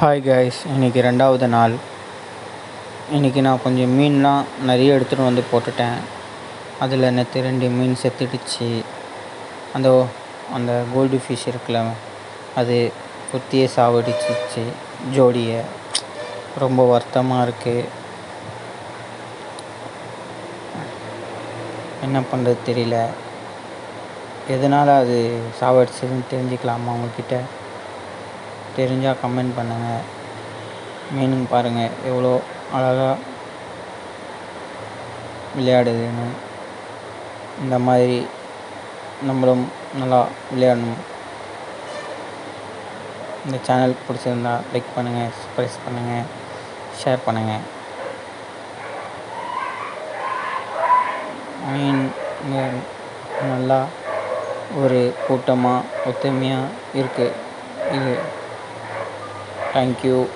Hi guys இன்றைக்கி ரெண்டாவது நாள். இன்றைக்கி நான் கொஞ்சம் மீன்லாம் நிறைய எடுத்துகிட்டு வந்து போட்டுட்டேன். அதில் நேற்று ரெண்டு மீன் செத்துடுச்சு. அந்த அந்த கோல்டு ஃபிஷ் இருக்குல்ல அது குத்தியே சாவடிச்சிச்சு. ஜோடியை. ரொம்ப வருத்தமாக இருக்குது என்ன பண்ணுறது தெரியல. எதனால் அது சாவடிச்சதுன்னு தெரிஞ்சுக்கலாமா அவங்கக்கிட்ட தெரிஞ்சால் கமெண்ட் பண்ணுங்கள் மீனுங்க பாருங்கள் எவ்வளோ அழகாக விளையாடுதுன்னு. இந்த மாதிரி நம்மளும் நல்லா விளையாடணும். இந்த சேனல் பிடிச்சிருந்தா லைக் பண்ணுங்கள் சப்ஸ்கிரைப் பண்ணுங்கள் ஷேர் பண்ணுங்கள் மீன் மீன் நல்லா ஒரு கூட்டமாக ஒத்துமையாக இருக்குது இது Thank you.